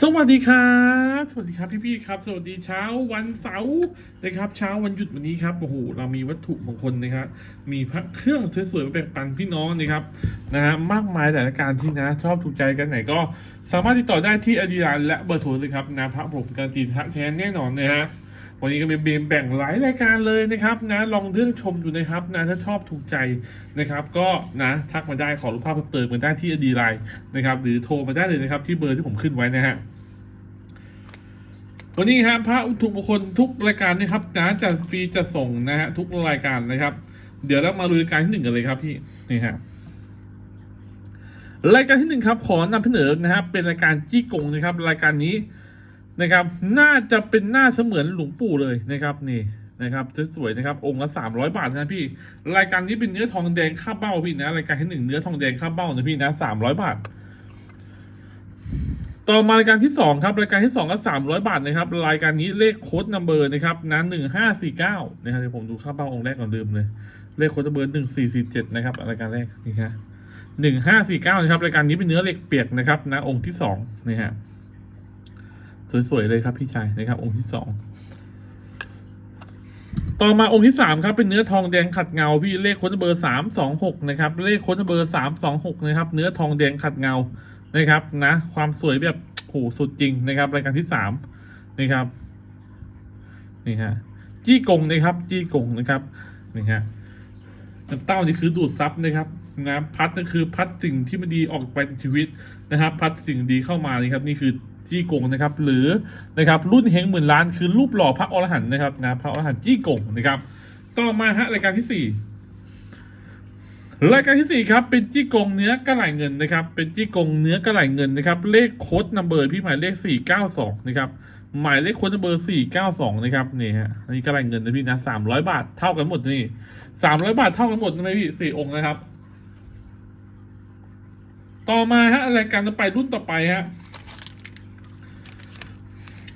สวัสดีครับ สวัสดีครับพี่ๆครับ สวัสดีเช้าวันเสาร์นะครับ เช้าวันหยุดวันนี้ครับโอ้โหเรามีวัตถุมงคลนะครับ มีพระเครื่องสวยๆมาแบ่งปันพี่น้องนะครับนะฮะมากมายแต่ละการที่นะ ชอบถูกใจกันไหนก็ สามารถติดต่อได้ที่อดีรานและเบอร์โทรเลยครับนะพระผมการนตีแท้แน่นอนนะฮะ วันนี้ก็มีเบมแบ่งหลายรายการเลยนะครับนะลองเลือกชมดูนะครับนะถ้าชอบถูกใจนะครับ ก็นะทักมาได้ขอรูปภาพเพิ่มเติมมาได้ที่อดีไลน์นะครับ หรือโทรมาได้เลยนะครับ ที่เบอร์ที่ผมขึ้นไว้นะฮะวันนี้ครับพระอุตุมงคลทุกรายการนะครับนะจะฟรีจะส่งนะฮะทุกรายการนะครับ เดี๋ยวเรามาดูรายการที่หนึ่งกันเลยครับพี่นี่ฮะรายการที่หนึ่งครับขอนำเสนอนะครับเป็นรายการจี้กงนะครับ รายการนี้ นะครับ น่าจะเป็นหน้าเสมือนหลวงปู่เลยนะครับนี่นะครับสวยๆนะครับ องค์ละสามร้อยบาทนะพี่ รายการนี้เป็นเนื้อทองแดงข้าเบ้าพี่นะ รายการที่หนึ่งเนื้อทองแดงข้าเบ้านะพี่นะสามร้อยบาท ต่อมารายการที่สองครับ รายการที่สองก็สามร้อยบาทนะครับ รายการนี้เลขโค้ดนัมเบอร์นะครับนะหนึ่งห้าสี่เก้านะครับเดี๋ยวผมดูข้าเบ้าองค์แรกก่อนลืมเลย เลขโค้ดนัมเบอร์หนึ่งสี่สี่เจ็ดนะครับ รายการแรกนี่ฮะหนึ่งห้าสี่เก้านะครับ รายการนี้เป็นเนื้อเหล็กเปียกนะครับนะองค์ที่สองนี่ฮะ สวยๆเลยครับพี่ชายนะครับ องค์ที่สองต่อมาองค์ที่สามครับเป็นเนื้อทองแดงขัดเงาพี่เลขค้นเบอร์สามสองหกนะครับเลขค้นเบอร์สามสองหกนะครับ เนื้อทองแดงขัดเงานะครับนะ ความสวยแบบโหสุดจริงนะครับ รายการที่สามนี่ครับนี่ฮะจี้กงนะครับ จี้กงนะครับนี่ฮะน้ำเต้านี่คือดูดซับนะครับ นะพัดนั่นคือพัดสิ่งที่ไม่ดีออกไปในชีวิตนะครับ พัดสิ่งดีเข้ามานี่ครับนี่คือจี้กงนะครับ หรือนะครับรุ่นเฮงหมื่นล้านคือรูปหล่อพระอรหันต์นะครับนะพระอรหันต์จี้กงนะครับ ต่อมาฮะรายการที่สี่รายการที่สี่ครับ เป็นจี้กงเนื้อกระไหลเงินนะครับ เป็นจี้กงเนื้อกระไหลเงินนะครับ เลขโค้ดนัมเบอร์พี่หมายเลขสี่เก้าสองนะครับ หมายเลขโค้ดนัมเบอร์สี่เก้าสองนะครับนี่ฮะอันนี้กระไหลเงินนะพี่นะสามร้อยบาทเท่ากันหมดนี่สามร้อยบาทเท่ากันหมดใช่ไหมพี่สี่องค์นะครับ ต่อมาฮะรายการต่อไปรุ่นต่อไปฮะ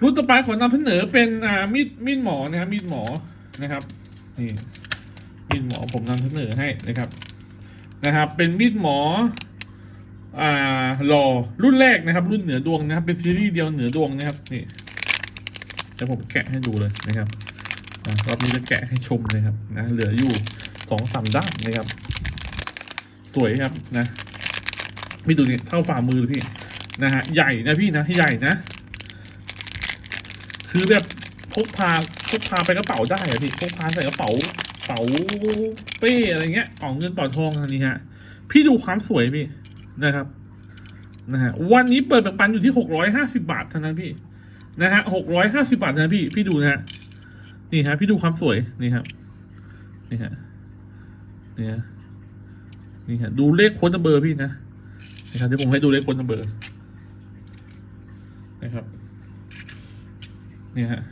รุ่นต่อไปขอนำเสนอเป็นอ่ามีดมีดหมอนะครับมีดหมอนะครับนี่มีดหมอผมนำเสนอให้นะครับนะครับ เป็นมีดหมออ่าหล่อรุ่นแรกนะครับ รุ่นเหนือดวงนะครับ เป็นซีรีส์เดียวเหนือดวงนะครับนี่จะผมแกะให้ดูเลยนะครับรอบนี้จะแกะให้ชมเลยครับนะเหลืออยู่สองสามด้านนะครับ สวยครับนะ พี่ดูนี่เท่าฝ่ามือเลยพี่นะฮะใหญ่นะพี่นะใหญ่นะ คือแบบพกพาพกพาไปกระเป๋าได้อะพี่พกพาใส่กระเป๋าเป๋าเป้อะไรเงี้ยเป๋าเงินเป๋าทองอันนี้ฮะ พี่ดูความสวยพี่นะครับนะฮะวันนี้เปิดแบ่งปันอยู่ที่หกร้อยห้าสิบาทเท่านั้นพี่นะฮะหกร้อยห้าสิบาทนั้นพี่พี่ดูนะฮะนี่ฮะ พี่ดูความสวยนี่ครับนี่ฮะนี่ฮะนี่ฮะดูเลขโค้ดเบอร์พี่นะ นี่ครับที่ผมให้ดูเลขคนัมเบอร์นะครับนี่ฮะ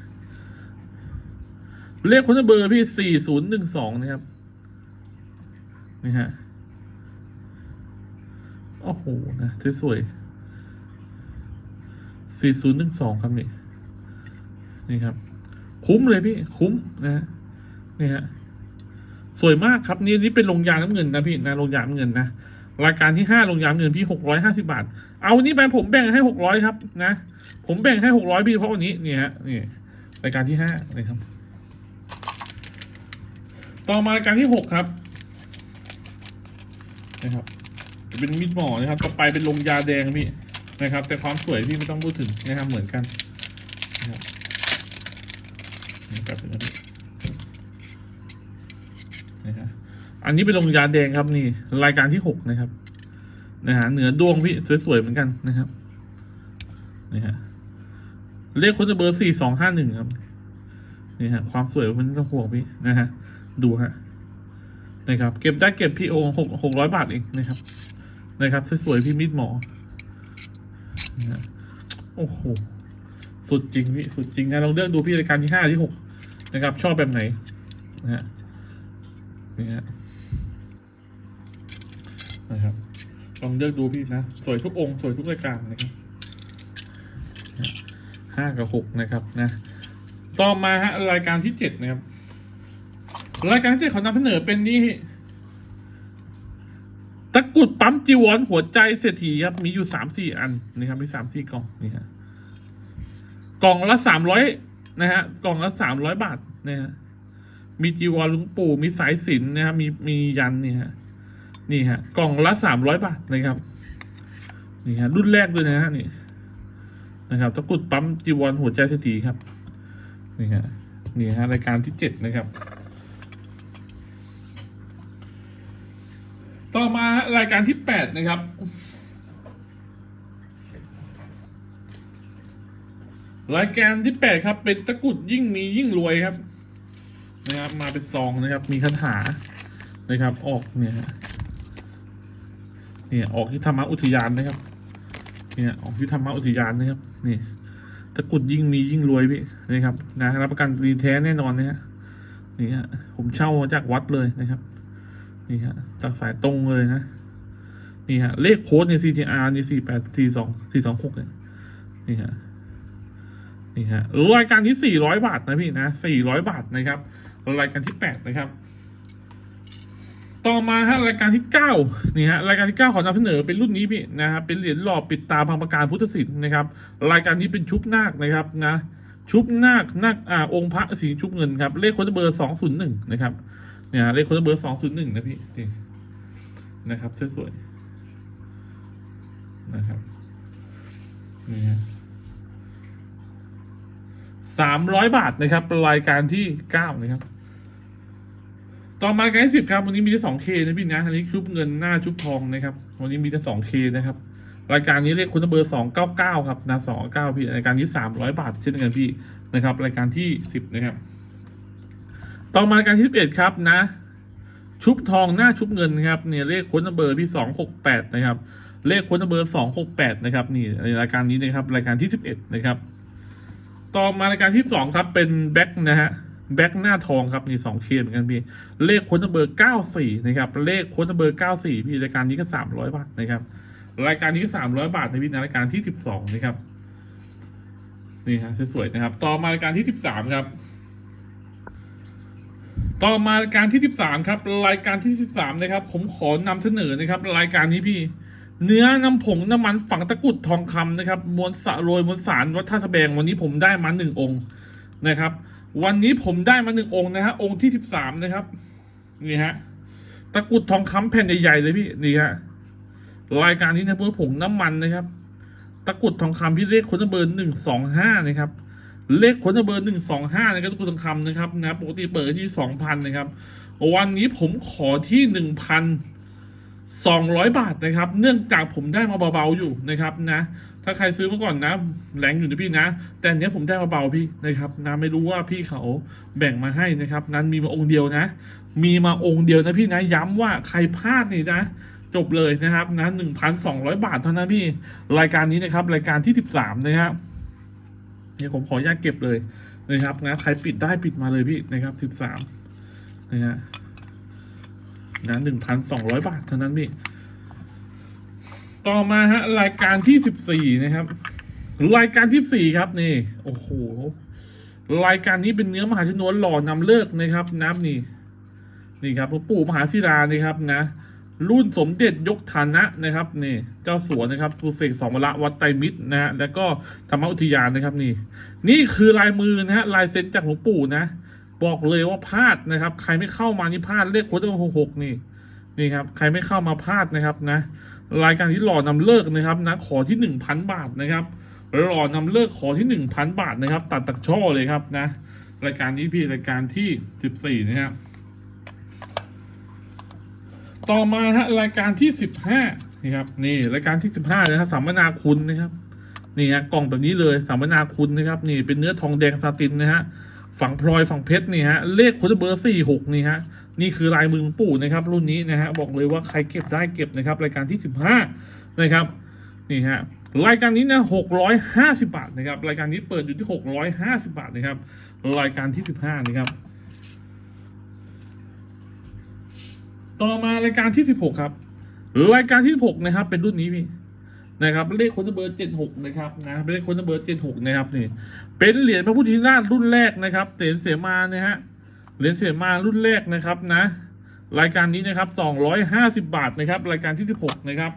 เลขคนัมเบอร์พี่สี่ศูนย์หนึ่งสองนะครับนี่ฮะโอ้โหนะสวยสี่ศูนย์หนึ่งสองครับนี่นี่ครับ คุ้มเลยพี่คุ้มนะฮะนี่ฮะสวยมากครับนี่นี่เป็นลงยาน้ำเงินนะพี่นะลงยาน้ำเงินนะ รายการที่ห้าลงยาน้ำเงินพี่หกร้อยห้าสิบาท เอาวันนี้ไปผมแบ่งให้หกร้อยครับนะ ผมแบ่งให้หกร้อยพี่เพราะวันนี้นี่ฮะนี่รายการที่ห้าเลยครับ ต่อมารายการที่หกครับนะครับจะเป็นมิดหมอนะครับ ต่อไปเป็นลงยาแดงพี่นะครับ แต่ความสวยพี่ไม่ต้องพูดถึงนะครับเหมือนกันนะครับนี่แป๊บนึงนะพี่นะฮะ อันนี้เป็นลงยาแดงครับนี่ รายการที่หกนะครับนะฮะเหนือดวงพี่สวยๆเหมือนกันนะครับนี่ฮะเลขคนจะเบอร์สี่สองห้าหนึ่งครับนี่ฮะความสวยมันต้องห่วงพี่นะฮะดูฮะนะครับ เก็บได้เก็บพี่โอหกหกร้อยบาทเองนะครับ นะครับสวยๆพี่มิดหมอนะโอ้โหสุดจริงพี่สุดจริงนะลองเลือกดูพี่รายการที่ห้าที่หกนะครับ ชอบแบบไหนนะฮะนี่ฮะ นะครับลองเลือกดูพี่นะ สวยทุกองค์สวยทุกรายการนะครับห้ากับหกนะครับนะต่อมาฮะรายการที่เจ็ดนะครับ รายการที่เจ็ดเขานำเสนอเป็นนี่ตะกุดปั๊มจีวรหัวใจเศรษฐีครับมีอยู่สามสี่อันนี่ครับมีสามสี่กล่องนี่ฮะกล่องละสามร้อยนะฮะกล่องละสามร้อยบาทนะฮะมีจีวรลุงปู่มีสายสินนะครับมีมียันเนี่ยฮะ นี่ฮะกล่องละสามร้อยบาทนะครับนี่ฮะรุ่นแรกเลยนะฮะนี่นะครับตะกุดปั๊มจีวรหัวใจเศรษฐีครับนี่ฮะนี่ฮะรายการที่เจ็ดนะครับ ต่อมารายการที่แปดนะครับรายการที่แปดครับ เป็นตะกุดยิ่งมียิ่งรวยครับ นะครับ มาเป็นซองนะครับ มีคาถานะครับ ออกเนี่ยฮะ เนี่ยออกที่ธรรมอุทยานนะครับ เนี่ยออกที่ธรรมอุทยานนะครับ นี่ตะกุดยิ่งมียิ่งรวยพี่นะครับนะรับประกันดีแท้แน่นอนนะฮะนี่ฮะผมเช่าจากวัดเลยนะครับ นี่ฮะจากสายตรงเลยนะ นี่ฮะเลขโค้ดใน CTR นี่สี่แปดสี่สองสี่สองหกเนี่ยนี่ฮะนี่ฮะรายการที่สี่ร้อยบาทนะพี่นะสี่ร้อยบาทนะครับรายการที่แปดนะครับ ต่อมาฮะรายการที่เก้านี่ฮะรายการที่เก้าขอนำเสนอเป็นรุ่นนี้พี่นะครับเป็นเหรียญหล่อปิดตาพังประการพุทธศิลป์นะครับรายการนี้เป็นชุบนาคนะครับนะชุบนาคนาคอ่าองค์พระสีชุบเงินครับเลขค้ดเบอร์สองศูนย์หนึ่งนะครับเนี่ยเลขค้ดเบอร์สองศูนย์หนึ่งนะพี่นี่นะครับสวยๆนะครับนี่ฮะสามร้อยบาทนะครับรายการที่เก้านะครับ ต่อมารายการที่สิบครับ วันนี้มีแต่สองเคนะพี่นะอันนี้ชุบเงินหน้าชุบทองนะครับวันนี้มีแต่สองเคนะครับรายการนี้เลขคุณเบอร์สองเก้าเก้าครับนะสองเก้าพี่รายการนี้สามร้อยบาทเช่นกันพี่นะครับ รายการที่สิบนะครับ ต่อมารายการที่สิบเอ็ดครับนะ ชุบทองหน้าชุบเงินครับเนี่ยเลขค้นเบอร์พี่สองหกแปดนะครับ เลขค้นเบอร์สองหกแปดนะครับนี่รายการนี้นะครับ รายการที่สิบเอ็ดนะครับ ต่อมารายการที่สองครับเป็นแบ็คนะฮะ แบ็คหน้าทองครับนี่สองเคเหมือนกันพี่ เลขค้นเบอร์เก้าสี่นะครับ เลขค้นเบอร์เก้าสี่พี่รายการนี้ก็สามร้อยบาทนะครับ รายการนี้ก็สามร้อยบาทในพี่นะรายการที่สิบสองนะครับนี่ฮะสวยๆนะครับ ต่อมารายการที่สิบสามครับ ต่อมารายการที่สิบสามครับ รายการที่สิบสามนะครับ ผมขอนำเสนอนะครับ รายการนี้พี่ เนื้อน้ำผงน้ำมันฝังตะกุดทองคำนะครับมวลสะโรยมวลสารวัดท่าสะแบงวันนี้ผมได้มาหนึ่งองค์นะครับ วันนี้ผมได้มาหนึ่งองค์นะฮะองค์ที่สิบสามนะครับนี่ฮะตะกุดทองคำแผ่นใหญ่ๆเลยพี่นี่ฮะรายการนี้นะเพื่อผงน้ำมันนะครับ ตะกุดทองคำพี่เลขคนเบอร์หนึ่งสองห้านะครับ เลขคนเบอร์หนึ่งสองห้านะครับตะกุดทองคำนะครับนะปกติเปิดที่สองพันนะครับ วันนี้ผมขอที่หนึ่งพัน สองร้อยบาทนะครับ เนื่องจากผมได้มาเบาๆอยู่นะครับนะ ถ้าใครซื้อมาก่อนนะแรงอยู่นะพี่นะ แต่เนี้ยผมได้มาเบาพี่นะครับนะไม่รู้ว่าพี่เขาแบ่งมาให้นะครับ นั้นมีมาองค์เดียวนะ มีมาองค์เดียวนะพี่นะ ย้ำว่าใครพลาดนี่นะ จบเลยนะครับนะหนึ่งพันสองร้อยบาทเท่านั้นพี่ รายการนี้นะครับ รายการที่สิบสามนะครับเนี่ยผมขออนุญาตเก็บเลยนะครับนะใครปิดได้ปิดมาเลยพี่นะครับสิบสามนะฮะ นะหนึ่งพันสองร้อยบาทเท่านั้นพี่ต่อมาฮะ รายการที่สิบสี่นะครับ รายการที่สี่ครับนี่ โอ้โห รายการนี้เป็นเนื้อมหาชนวนหล่อนำเลิกนะครับน้ำนี่ นี่ครับหลวงปู่มหาศิลานี่ครับนะ รุ่นสมเด็จยกฐานะนะครับนี่เจ้าสัวนะครับทูเสกสองวละวัดไตรมิตรนะฮะแล้วก็ธรรมอุทยานนะครับนี่ นี่คือลายมือนะฮะลายเซ็นจากหลวงปู่นะ บอกเลยว่าพลาดนะครับ ใครไม่เข้ามานี่พลาดเลขโค้ดหกหกนี่นี่ครับใครไม่เข้ามาพลาดนะครับนะ รายการที่หล่อนำเลิกนะครับนะขอที่หนึ่งพันบาทนะครับหล่อนำเลิกขอที่หนึ่งพันบาทนะครับ ตัดตักช่อเลยครับนะ รายการนี้พี่รายการที่สิบสี่นะครับต่อมาฮะรายการที่สิบห้านี่ครับนี่รายการที่สิบห้านะครับสัมมนาคุณนะครับนี่ฮะกล่องแบบนี้เลยสัมมนาคุณนะครับ นี่เป็นเนื้อทองแดงซาตินนะฮะ ฝั่งพลอยฝั่งเพชรนี่ฮะเลขโค้ดเบอร์สี่หกนี่ฮะนี่คือลายมือหลวงปู่นะครับรุ่นนี้นะฮะบอกเลยว่าใครเก็บได้เก็บนะครับรายการที่สิบห้านะครับนี่ฮะรายการนี้นะหกร้อยห้าสิบาทนะครับรายการนี้เปิดอยู่ที่หกร้อยห้าสิบาทนะครับรายการที่สิบห้านะครับต่อมารายการที่สิบหกครับรายการที่สิบหกนะครับเป็นรุ่นนี้พี่ นะครับเลขคนเบอร์เจ็ดหกนะครับนะเลขคนเบอร์เจ็ดหกนะครับนี่เป็นเหรียญพระพุทธชินราชรุ่นแรกนะครับเหรียญเสมานะฮะเหรียญเสมารุ่นแรกนะครับนะ รายการนี้นะครับสองร้อยห้าสิบาทนะครับ รายการที่สิบหกนะครับ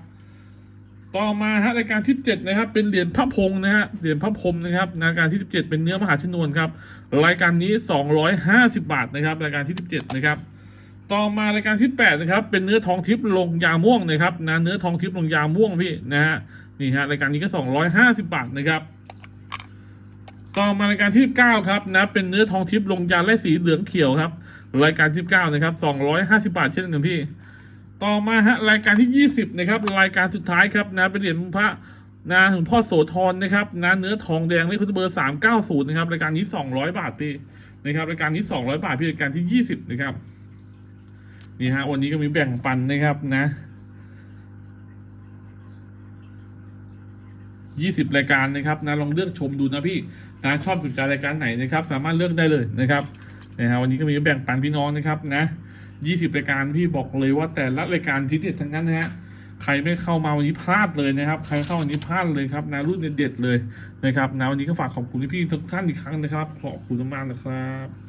ต่อมาฮะรายการที่เจ็ดนะครับ เป็นเหรียญพระพรหมนะฮะเหรียญพระพรมนะครับรายการที่สิบเจ็ดเป็นเนื้อมหาชนวนครับรายการนี้สองร้อยห้าสิบาทนะครับ รายการที่สิบเจ็ดนะครับ ต่อมารายการที่แปดนะครับเป็นเนื้อทองทิพย์ลงยาม่วงนะครับนะเนื้อทองทิพย์ลงยาม่วงพี่นะฮะนี่ฮะรายการนี้ก็สองร้อยห้าสิบาทนะครับ ต่อมารายการที่เก้าครับนะเป็นเนื้อทองทิพย์ลงยาและสีเหลืองเขียวครับ รายการที่เก้านะครับสองร้อยห้าสิบาทเช่นกันพี่ ต่อมาฮะรายการที่ยี่สิบนะครับรายการสุดท้ายครับนะเป็นเหรียญพระนะหลวงพ่อโสธรนะครับนะเนื้อทองแดงเลขคุเบอร์สามเก้าศูนย์นะครับรายการนี้สองร้อยบาทพี่นะครับรายการนี้สองร้อยบาทพี่รายการที่ยี่สิบนะครับ นี่ฮะวันนี้ก็มีแบ่งปันนะครับนะยี่สิบรายการนะครับนะลองเลือกชมดูนะพี่นะชอบสนใจรายการไหนนะครับ สามารถเลือกได้เลยนะครับนะฮะวันนี้ก็มีแบ่งปันพี่น้องนะครับนะยี่สิบรายการพี่บอกเลยว่าแต่ละรายการที่เด็ดทั้งนั้นนะฮะใครไม่เข้ามาวันนี้พลาดเลยนะครับ ใครเข้าวันนี้พลาดเลยครับนะรุ่นเด็ดเลยนะครับนะวันนี้ก็ฝากขอบคุณพี่ทุกท่านอีกครั้งนะครับ ขอบคุณมากนะครับ